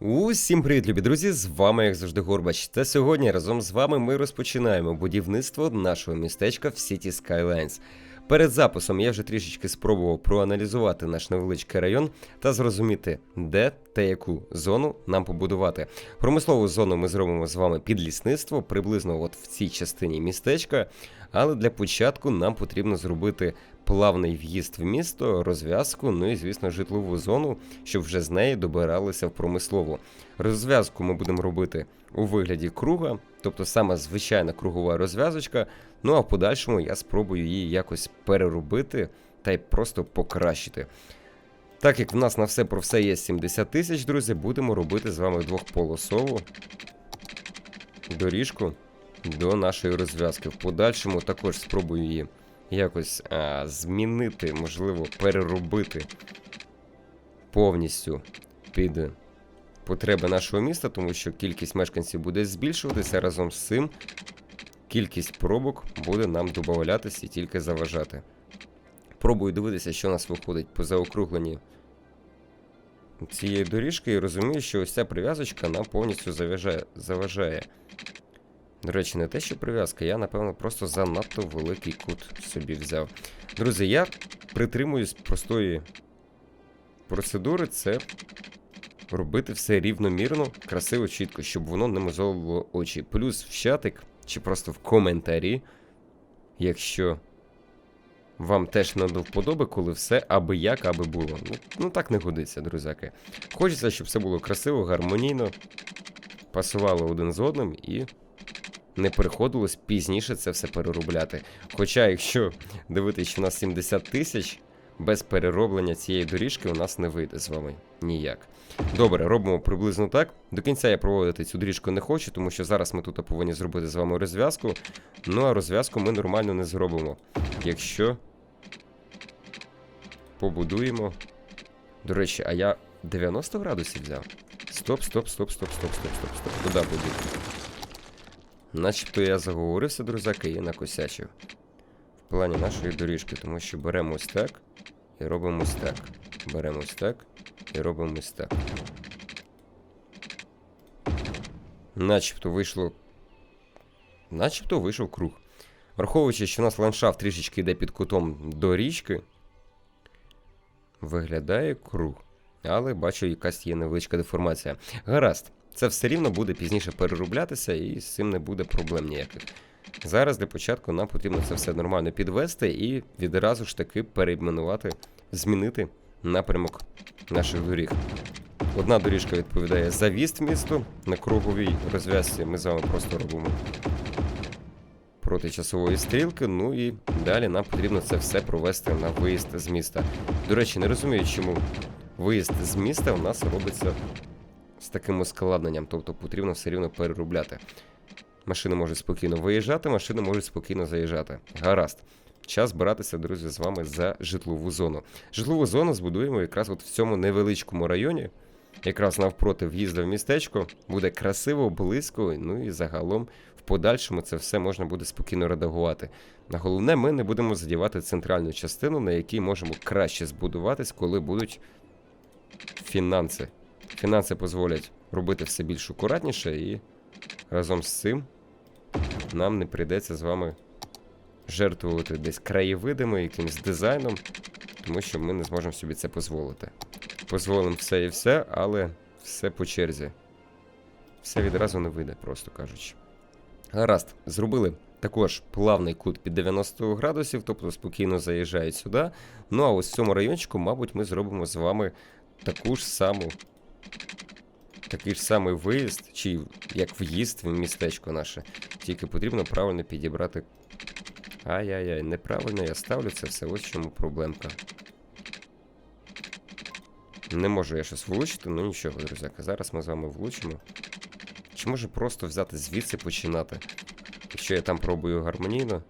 Усім привіт, любі друзі! З вами, як завжди, Горбач. Та сьогодні разом з вами ми розпочинаємо будівництво нашого містечка в City Skylines. Перед записом я вже трішечки спробував проаналізувати наш невеличкий район та зрозуміти, де та яку зону нам побудувати. Промислову зону ми зробимо з вами під лісництво, приблизно от в цій частині містечка. Але для початку нам потрібно зробити плавний в'їзд в місто, розв'язку, ну і, звісно, житлову зону, щоб вже з неї добиралися в промислову. Розв'язку ми будемо робити у вигляді круга, тобто саме звичайна кругова розв'язочка. Ну а в подальшому я спробую її якось переробити та й просто покращити. Так як в нас на все про все є 70 тисяч, друзі, будемо робити з вами двохполосову доріжку до нашої розв'язки. В подальшому також спробую її якось а, змінити, можливо, переробити повністю під потреби нашого міста, тому що кількість мешканців буде збільшуватися разом з цим. Кількість пробок буде нам додаватися і тільки заважати. Пробую дивитися, що у нас виходить по заокругленні цієї доріжки, і розумію, що ось ця прив'язочка нам повністю заважає. До речі, не те, що прив'язка, я, напевно, просто занадто великий кут собі взяв. Друзі, я притримуюсь простої процедури це робити все рівномірно, красиво, чітко, щоб воно не мозолило очі. Плюс в чатик чи просто в коментарі, якщо вам теж не до вподоби, коли все аби як, аби було. Ну, ну так не годиться, друзяки. Хочеться, щоб все було красиво, гармонійно, пасувало один з одним і не приходилось пізніше це все переробляти. Хоча, якщо дивитися, що у нас 70 тисяч, без перероблення цієї доріжки у нас не вийде з вами ніяк. Добре, робимо приблизно так. До кінця я проводити цю доріжку не хочу, тому що зараз ми тут повинні зробити з вами розв'язку. Ну а розв'язку ми нормально не зробимо. Якщо побудуємо. До речі, а я 90 градусів взяв? Стоп, стоп, стоп, стоп, стоп, стоп, стоп, стоп. Куди буде? Начебто я заговорився, друзяки, і накосячив. В плані нашої доріжки, тому що беремо ось так і робимо ось так. Беремо ось так і робимо ось так. Начебто вийшло. Начебто вийшов круг. Враховуючи, що у нас ландшафт трішечки йде під кутом до річки, виглядає круг. Але бачу, якась є невеличка деформація. Гаразд, це все рівно буде пізніше перероблятися, і з цим не буде проблем ніяких. Зараз для початку нам потрібно це все нормально підвести і відразу ж таки перейменувати, змінити напрямок наших доріг. Одна доріжка відповідає за в'їзд в місто, на круговій розв'язці ми з вами просто робимо проти часової стрілки. Ну і далі нам потрібно це все провести на виїзд з міста. До речі, не розумію, чому виїзд з міста у нас робиться з таким ускладненням, тобто потрібно все рівно переробляти. Машини можуть спокійно виїжджати, машини можуть спокійно заїжджати. Гаразд. Час братися, друзі, з вами за житлову зону. Житлову зону збудуємо якраз от в цьому невеличкому районі, якраз навпроти в'їзду в містечко. Буде красиво, близько, ну і загалом в подальшому це все можна буде спокійно редагувати. На головне, ми не будемо задівати центральну частину, на якій можемо краще збудуватись, коли будуть фінанси. Фінанси дозволять робити все більш акуратніше, і разом з цим нам не прийдеться з вами жертвувати десь краєвидами, якимось дизайном, тому що ми не зможемо собі це дозволити. Позволимо все і все, але все по черзі. Все відразу не вийде, просто кажучи. Гаразд, зробили також плавний кут під 90 градусів, тобто спокійно заїжджають сюди. Ну а ось в цьому райончику, мабуть, ми зробимо з вами таку ж саму. Такий ж самий виїзд, чи як в'їзд в містечко наше. Тільки потрібно правильно підібрати. Ай-яй-яй, неправильно я ставлю це все, ось чому проблемка. Не можу я щось влучити, ну нічого, друзяка. Зараз ми з вами влучимо. Чи може просто взяти звідси починати? Якщо я там пробую гармонійно,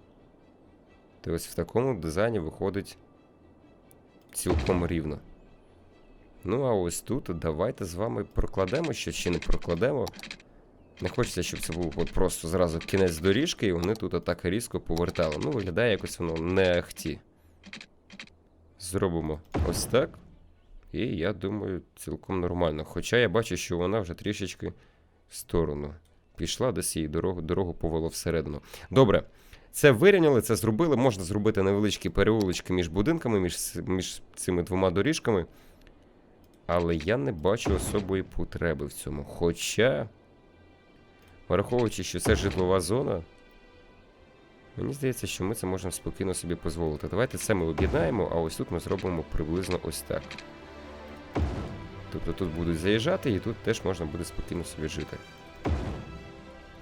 то ось в такому дизайні виходить цілком рівно. Ну, а ось тут давайте з вами прокладемо ще чи не прокладемо. Не хочеться, щоб це був от просто зразу кінець доріжки, і вони тут отак різко повертали. Ну, виглядає якось воно не ахті. Зробимо ось так. І я думаю, цілком нормально. Хоча я бачу, що вона вже трішечки в сторону пішла, десь її дорогу, дорогу повело всередину. Добре, це вирівняли, це зробили. Можна зробити невеличкі переулочки між будинками, між, між цими двома доріжками. Але я не бачу особої потреби в цьому. Хоча, враховуючи, що це житлова зона, мені здається, що ми це можемо спокійно собі дозволити. Давайте це ми об'єднаємо, а ось тут ми зробимо приблизно ось так. Тобто тут будуть заїжджати, і тут теж можна буде спокійно собі жити.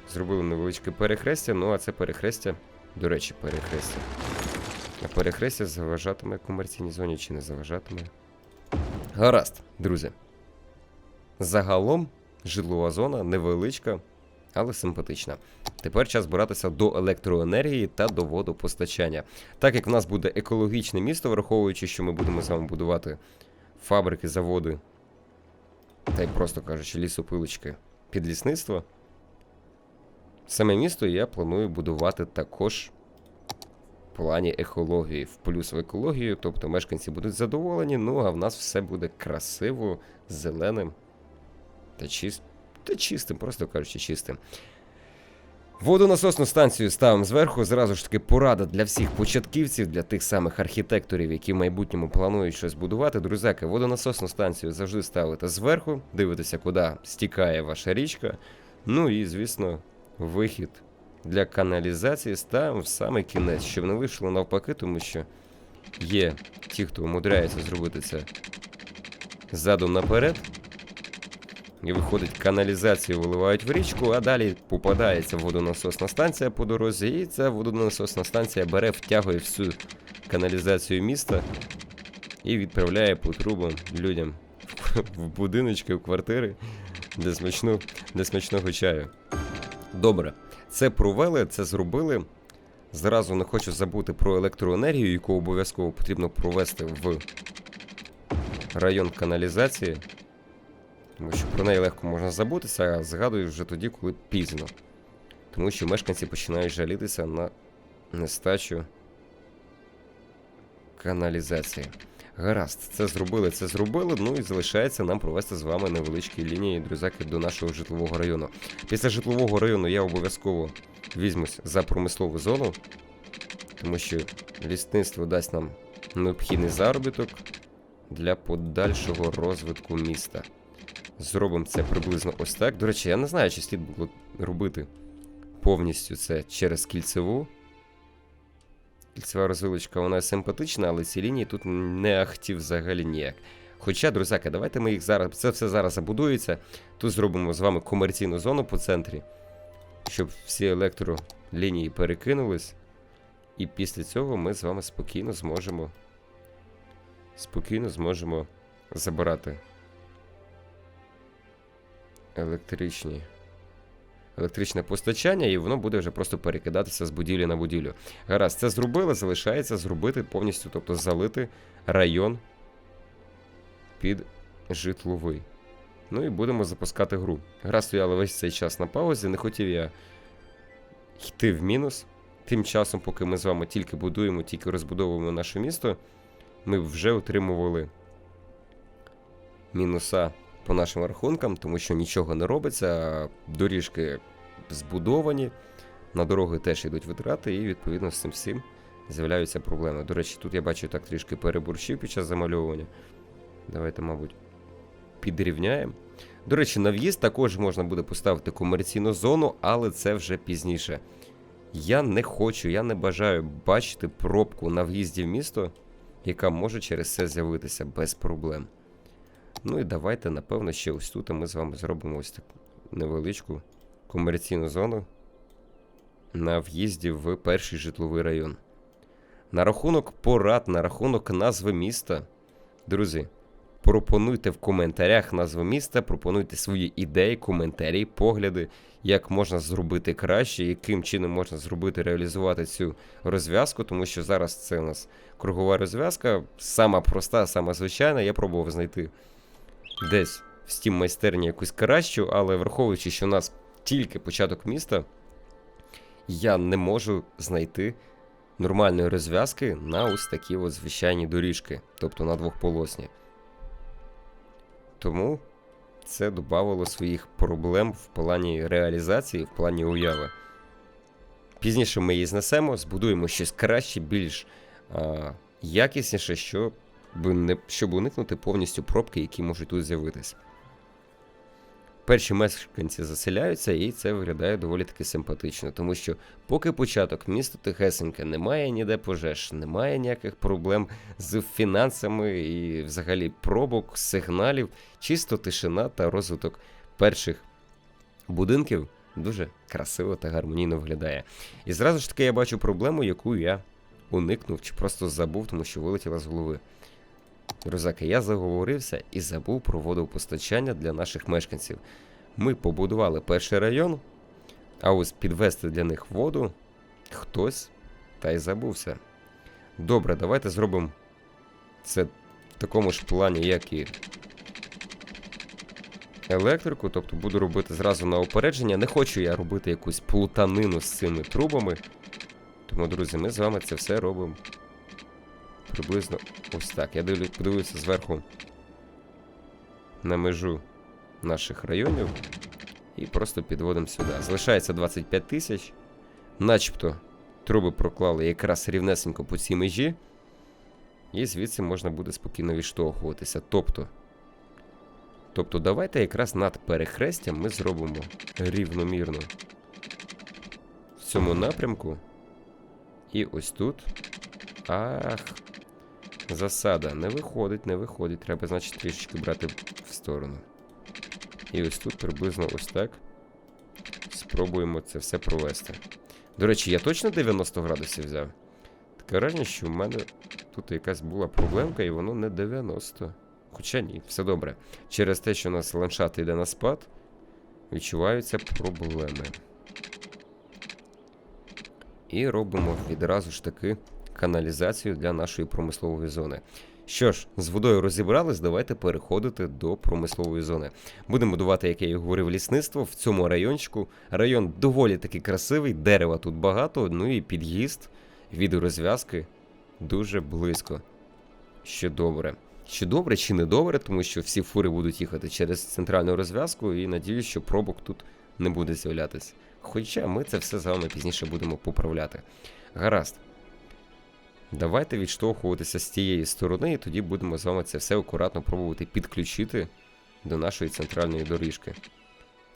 Зробили невеличке перехрестя, ну а це перехрестя, до речі, перехрестя. А перехрестя заважатиме комерційній зоні чи не заважатиме? Гаразд, друзі. Загалом житлова зона невеличка, але симпатична. Тепер час збиратися до електроенергії та до водопостачання. Так як в нас буде екологічне місто, враховуючи, що ми будемо вами будувати фабрики, заводи, та й просто кажучи, лісопилочки під лісництво. Саме місто я планую будувати також плані екології, в плюс в екологію, тобто мешканці будуть задоволені, ну а в нас все буде красиво, зеленим та, чист... та чистим, просто кажучи, чистим. Водонасосну станцію ставимо зверху. Зразу ж таки порада для всіх початківців, для тих самих архітекторів, які в майбутньому планують щось будувати. Друзяки, водонасосну станцію завжди ставите зверху, дивитеся, куди стікає ваша річка. Ну і, звісно, вихід для каналізації ставимо в самий кінець, щоб не вийшло навпаки, тому що є ті, хто умудряється зробити це ззаду наперед. І виходить, каналізацію виливають в річку, а далі попадається водонасосна станція по дорозі, і ця водонасосна станція бере, втягує всю каналізацію міста і відправляє по трубам людям в будиночки, в квартири для, смачну, для смачного чаю. Добре, це провели, це зробили. Зразу не хочу забути про електроенергію, яку обов'язково потрібно провести в район каналізації. Тому що про неї легко можна забутися, а згадую вже тоді, коли пізно. Тому що мешканці починають жалітися на нестачу каналізації. Гаразд, це зробили, це зробили. Ну і залишається нам провести з вами невеличкі лінії, друзяки, до нашого житлового району. Після житлового району я обов'язково візьмусь за промислову зону, тому що лісництво дасть нам необхідний заробіток для подальшого розвитку міста. Зробимо це приблизно ось так. До речі, я не знаю, чи слід було робити повністю це через кільцеву. Кільцева розвилочка, вона симпатична, але ці лінії тут не ахті взагалі ніяк. Хоча, друзяки, давайте ми їх зараз. Це все зараз забудується. Тут зробимо з вами комерційну зону по центрі, щоб всі електролінії перекинулись. І після цього ми з вами спокійно зможемо. Спокійно зможемо забирати електричні. Електричне постачання, і воно буде вже просто перекидатися з будівлі на будівлю. Гаразд, це зробили, залишається зробити повністю, тобто залити район під житловий. Ну і будемо запускати гру. Гра стояла весь цей час на паузі, не хотів я йти в мінус. Тим часом, поки ми з вами тільки будуємо, тільки розбудовуємо наше місто, ми вже отримували мінуса по нашим рахункам, тому що нічого не робиться, доріжки збудовані, на дороги теж йдуть витрати, і відповідно з цим всім з'являються проблеми. До речі, тут я бачу так трішки переборщив під час замальовування. Давайте, мабуть, підрівняємо. До речі, на в'їзд також можна буде поставити комерційну зону, але це вже пізніше. Я не хочу, я не бажаю бачити пробку на в'їзді в місто, яка може через це з'явитися без проблем. Ну і давайте, напевно, ще ось тут ми з вами зробимо ось таку невеличку комерційну зону на в'їзді в перший житловий район. На рахунок порад, на рахунок назви міста. Друзі, пропонуйте в коментарях назву міста, пропонуйте свої ідеї, коментарі, погляди, як можна зробити краще, яким чином можна зробити, реалізувати цю розв'язку, тому що зараз це у нас кругова розв'язка, сама проста, сама звичайна. Я пробував знайти десь в Steam майстерні якусь кращу, але враховуючи, що у нас тільки початок міста, я не можу знайти нормальної розв'язки на ось такі от звичайні доріжки, тобто на двохполосні. Тому це додавало своїх проблем в плані реалізації, в плані уяви. Пізніше ми її знесемо, збудуємо щось краще, більш а, якісніше, щоб, щоб уникнути повністю пробки, які можуть тут з'явитися. Перші мешканці заселяються, і це виглядає доволі таки симпатично, тому що поки початок місто Тихесеньке, немає ніде пожеж, немає ніяких проблем з фінансами і взагалі пробок, сигналів, чисто тишина та розвиток перших будинків дуже красиво та гармонійно виглядає. І зразу ж таки я бачу проблему, яку я уникнув чи просто забув, тому що вилетіла з голови. Друзаки, я заговорився і забув про водопостачання для наших мешканців. Ми побудували перший район, а ось підвести для них воду хтось та й забувся. Добре, давайте зробимо це в такому ж плані, як і електрику, тобто буду робити зразу на опередження. Не хочу я робити якусь плутанину з цими трубами. Тому, друзі, ми з вами це все робимо приблизно ось так. Я подивився зверху на межу наших районів і просто підводимо сюди. Залишається 25 тисяч. Начебто труби проклали якраз рівнесенько по цій межі. І звідси можна буде спокійно відштовхуватися. Тобто, тобто давайте якраз над перехрестям ми зробимо рівномірно в цьому напрямку. І ось тут. Ах, Засада. Не виходить, не виходить. Треба, значить, трішечки брати в сторону. І ось тут приблизно ось так. Спробуємо це все провести. До речі, я точно 90 градусів взяв. Таке враження, що в мене тут якась була проблемка, і воно не 90. Хоча ні, все добре. Через те, що у нас ландшафт йде на спад, відчуваються проблеми. І робимо відразу ж таки каналізацію для нашої промислової зони. Що ж, з водою розібрались, давайте переходити до промислової зони. Будемо будувати, як я і говорив, лісництво в цьому райончику. Район доволі таки красивий, дерева тут багато, ну і під'їзд від розв'язки дуже близько. Що добре. Чи добре, чи не добре, тому що всі фури будуть їхати через центральну розв'язку, і надіюсь, що пробок тут не буде з'являтися. Хоча ми це все з вами пізніше будемо поправляти. Гаразд. Давайте відштовхуватися з тієї сторони, і тоді будемо з вами це все акуратно пробувати підключити до нашої центральної доріжки.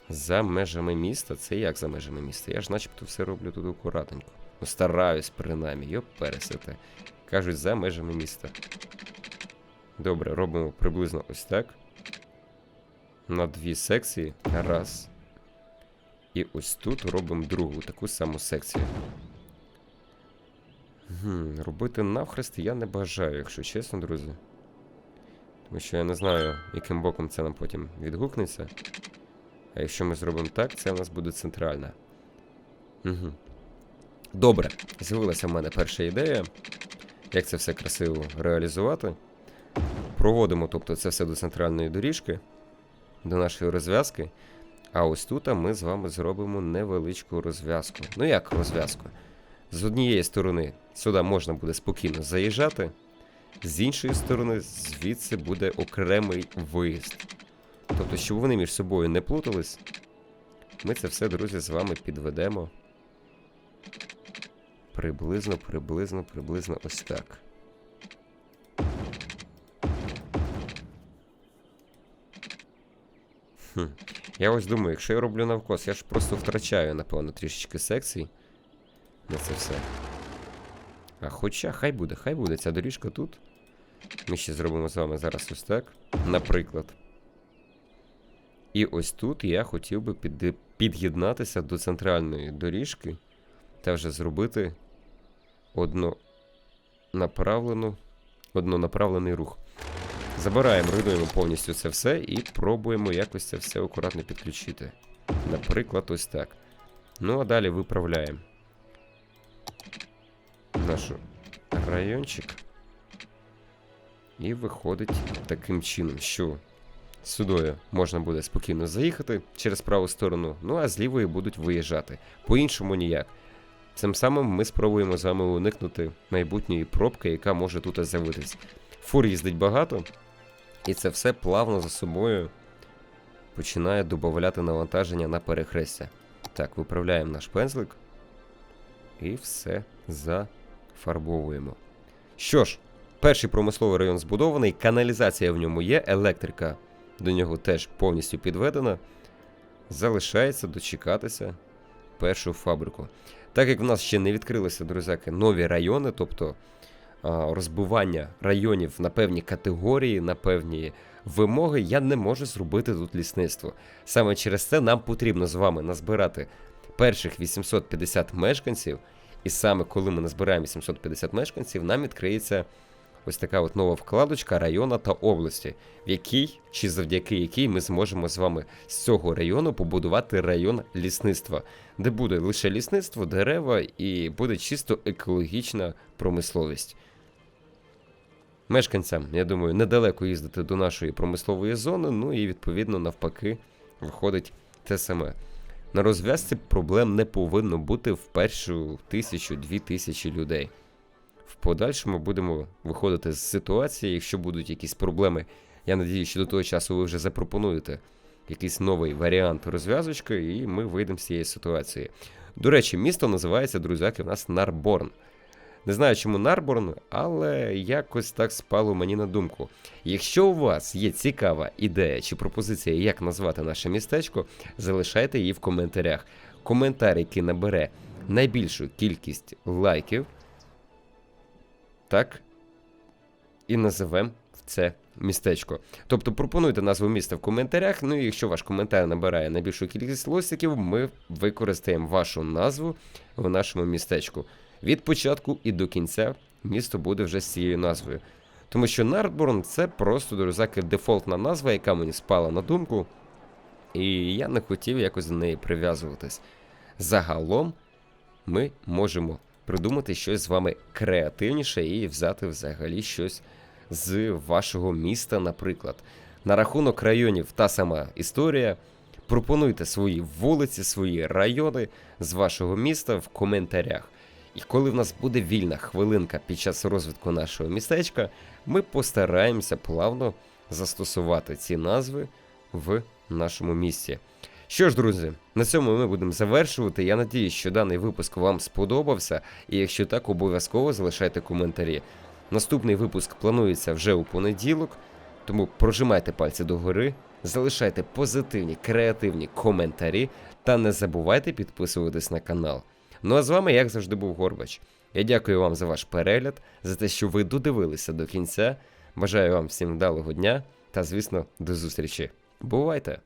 За межами міста, це як за межами міста? Я ж начебто все роблю тут акуратненько. Ну, стараюсь, принаймні, йоп пересити. Кажуть, за межами міста. Добре, робимо приблизно ось так. На дві секції. Раз. І ось тут робимо другу таку саму секцію. Гм, Робити навхрест я не бажаю, якщо чесно, друзі. Тому що я не знаю, яким боком це нам потім відгукнеться. А якщо ми зробимо так, це у нас буде центральна. Угу. Добре, з'явилася в мене перша ідея. Як це все красиво реалізувати. Проводимо, тобто, це все до центральної доріжки, до нашої розв'язки. А ось тут ми з вами зробимо невеличку розв'язку. Ну як розв'язку? З однієї сторони сюди можна буде спокійно заїжджати, з іншої сторони, звідси буде окремий виїзд. Тобто, щоб вони між собою не плутались, ми це все, друзі, з вами підведемо. Приблизно, приблизно, приблизно ось так. Хм. Я ось думаю, якщо я роблю навкос, я ж просто втрачаю, напевно, трішечки секцій на це все. А хоча, хай буде, хай буде ця доріжка тут. Ми ще зробимо з вами зараз ось так. Наприклад. І ось тут я хотів би під, під'єднатися до центральної доріжки та вже зробити однонаправлену, однонаправлений рух. Забираємо, руйнуємо повністю це все і пробуємо якось це все акуратно підключити. Наприклад, ось так. Ну, а далі виправляємо наш райончик. І виходить таким чином, що сюдою можна буде спокійно заїхати через праву сторону, ну а з лівої будуть виїжджати. По-іншому ніяк. Цим самим ми спробуємо з вами уникнути майбутньої пробки, яка може тут з'явитись. Фур їздить багато, І це все плавно за собою починає додати навантаження на перехрестя. Так, виправляємо наш пензлик. І все зафарбовуємо. Що ж, перший промисловий район збудований, каналізація в ньому є, електрика до нього теж повністю підведена. Залишається дочекатися першу фабрику. Так як в нас ще не відкрилися, друзяки, нові райони, тобто розбивання районів на певні категорії, на певні вимоги, я не можу зробити тут лісництво. Саме через це нам потрібно з вами назбирати перших 850 мешканців. І саме коли ми назбираємо 850 мешканців, нам відкриється ось така от нова вкладочка району та області, в якій чи завдяки якій ми зможемо з вами з цього району побудувати район лісництва, де буде лише лісництво, дерева і буде чисто екологічна промисловість. Мешканцям, я думаю, недалеко їздити до нашої промислової зони, ну і відповідно навпаки виходить те саме. На розв'язці проблем не повинно бути в першу тисячу-дві тисячі людей. В подальшому будемо виходити з ситуації, якщо будуть якісь проблеми. Я надію, що до того часу ви вже запропонуєте якийсь новий варіант розв'язочки, і ми вийдемо з цієї ситуації. До речі, місто називається, друзяки, в нас Нарборн. Не знаю, чому Нарборн, але якось так спало мені на думку. Якщо у вас є цікава ідея чи пропозиція, як назвати наше містечко, залишайте її в коментарях. Коментар, який набере найбільшу кількість лайків, так і називемо це містечко. Тобто пропонуйте назву міста в коментарях. Ну і якщо ваш коментар набирає найбільшу кількість лосиків, ми використаємо вашу назву в нашому містечку. Від початку і до кінця місто буде вже з цією назвою. Тому що Нардборн це просто друзяки дефолтна назва, яка мені спала на думку. І я не хотів якось до неї прив'язуватись. Загалом ми можемо придумати щось з вами креативніше і взяти взагалі щось з вашого міста, наприклад. На рахунок районів та сама історія. Пропонуйте свої вулиці, свої райони з вашого міста в коментарях. І коли в нас буде вільна хвилинка під час розвитку нашого містечка, ми постараємося плавно застосувати ці назви в нашому місті. Що ж, друзі, на цьому ми будемо завершувати. Я надіюсь, що даний випуск вам сподобався, і якщо так, обов'язково залишайте коментарі. Наступний випуск планується вже у понеділок, тому прожимайте пальці догори, залишайте позитивні, креативні коментарі та не забувайте підписуватись на канал. Ну а з вами, як завжди, був Горбач. Я дякую вам за ваш перегляд, за те, що ви додивилися до кінця. Бажаю вам всім вдалого дня та, звісно, до зустрічі. Бувайте!